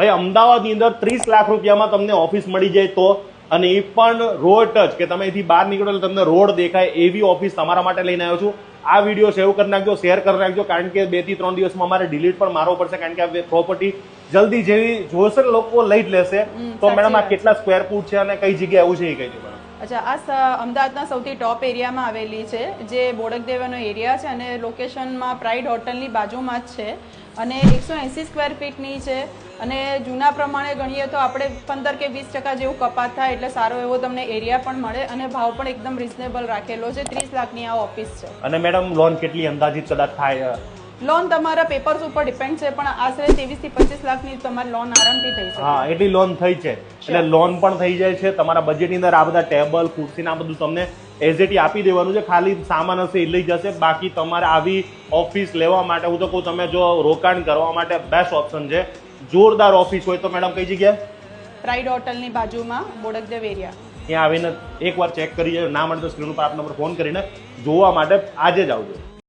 ભાઈ અમદાવાદની અંદર ત્રીસ લાખ રૂપિયામાં તમને ઓફિસ મળી જાય તો અને એ પણ રોડ ટચ કે તમે અહીંથી બહાર નીકળો એટલે તમને રોડ દેખાય એવી ઓફિસ તમારા માટે લઈને આવ્યો છું. આ વીડિયો સેવ કરી નાખજો શેર કરી નાખજો કારણ કે બેથી ત્રણ દિવસમાં અમારે ડિલીટ પણ મારવો પડશે કારણ કે આ પ્રોપર્ટી જલ્દી જેવી જોશે ને લોકો લઈ જ લેશે. તો મેડમ આ કેટલા સ્ક્વેર ફૂટ છે અને કઈ જગ્યાએ આવું છે એ કહી દો અચ્છા, આ અમદાવાદના સૌથી ટોપ એરિયામાં આવેલી છે, જે બોડકદેવાનો એરિયા છે અને લોકેશનમાં પ્રાઇડ હોટલની બાજુમાં જ છે. અને એકસો એંસી સ્ક્વેર ફીટની છે અને જૂના પ્રમાણે ગણીએ તો આપણે પંદર કે વીસ ટકા જેવું કપાત થાય એટલે સારો એવો તમને એરિયા પણ મળે અને ભાવ પણ એકદમ રિઝનેબલ રાખેલો છે. ત્રીસ લાખની આ ઓફિસ છે. અને મેડમ લોન કેટલી અંદાજિત કદાચ થાય લોન તમારા પેપર્સ ઉપર ડિપેન્ડ છે પણ આશરે ત્રેવીસથી પચીસ લાખની તમારી લોન આરામથી થઈ શકે. હા એટલી લોન થઈ છે. એટલે લોન પણ થઈ જાય છે. તમારા બજેટની અંદર આ બધા ટેબલ ખુરશી ને આ બધું તમને એઝેટી આપી દેવાનું છે. ખાલી સામાન હશે એ લઈ જશે. બાકી તમારે આવી ઓફિસ લેવા માટે હું તો કહું તમે જો રોકાણ કરવા માટે બેસ્ટ ઓપ્શન છે. જોરદાર ઓફિસ હોય તો મેડમ કઈ જગ્યાએ? પ્રાઇડ હોટલની બાજુમાં બોડકદેવ એરિયા ત્યાં આવીને એકવાર ચેક કરી જાય ના મળે તો સ્ક્રીન ઉપર આપ નંબર ફોન કરીને જોવા માટે આજે જ આવજો.